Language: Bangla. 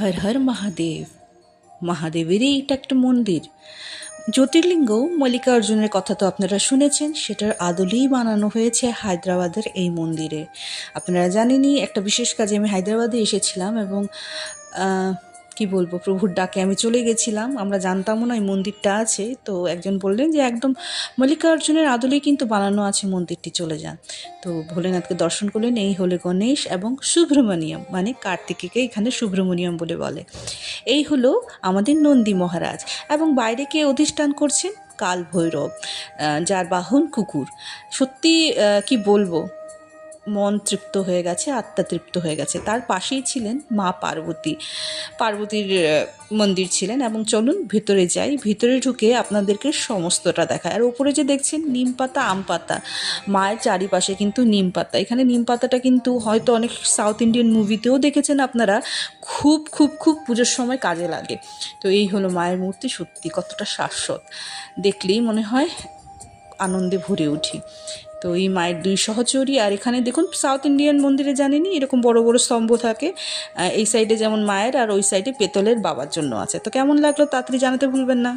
হর হর মহাদেব। মহাদেবেরই এটা একটা মন্দির। জ্যোতির্লিঙ্গ, মল্লিকার্জুনের কথা তো আপনারা শুনেছেন, সেটার আদলেই বানানো হয়েছে হায়দ্রাবাদের এই মন্দিরে। আপনারা জানেনই, একটা বিশেষ কাজে আমি হায়দ্রাবাদে এসেছিলাম এবং কি বলব, প্রভুর ডাকে আমি চলে গেছিলাম। আমরা জানতামও না এই মন্দিরটা আছে। তো একজন বললেন যে, একদম মল্লিকার্জুনের আদলেই কিন্তু বানানো আছে মন্দিরটি, চলে যান। তো ভোলেনাথকে দর্শন করলেন এই হলে গণেশ এবং সুব্রমণিয়ম মানে কার্তিকীকে এখানে সুব্রমণিয়ম বলে বলে। এই হলো আমাদের নন্দী মহারাজ এবং বাইরে কে অধিষ্ঠান করছেন? কাল ভৈরব যার বাহন কুকুর। সত্যি কি বলব মন তৃপ্ত হয়ে গেছে, আত্মা তৃপ্ত হয়ে গেছে। তার পাশেই ছিলেন মা পার্বতী। পার্বতীর মন্দির ছিলেন এবং চলুন ভিতরে যাই। ভিতরে ঢুকে আপনাদেরকে সমস্তটা দেখায় আর উপরে যে দেখছেন, নিম পাতা, আম পাতা। মায়ের চারিপাশে কিন্তু নিম পাতা। এখানে নিম পাতাটা কিন্তু হয়তো অনেক সাউথ ইন্ডিয়ান মুভিতেও দেখেছেন আপনারা। খুব খুব খুব পুজোর সময় কাজে লাগে। তো এই হলো মায়ের মূর্তি। সত্যি কতটা শাশ্বত দেখলেই মনে হয় আনন্দে ভরে উঠি। তো এই মায়ের দুই সহচরী, আর এখানে দেখুন সাউথ ইন্ডিয়ান মন্দিরে জানেনি এরকম বড় বড় স্তম্ভ থাকে। এই সাইডে যেমন মায়ের, আর ওই সাইডে পেতলের বাবার জন্য আছে। তো কেমন লাগল তাড়াতাড়ি জানাতে ভুলবেন না।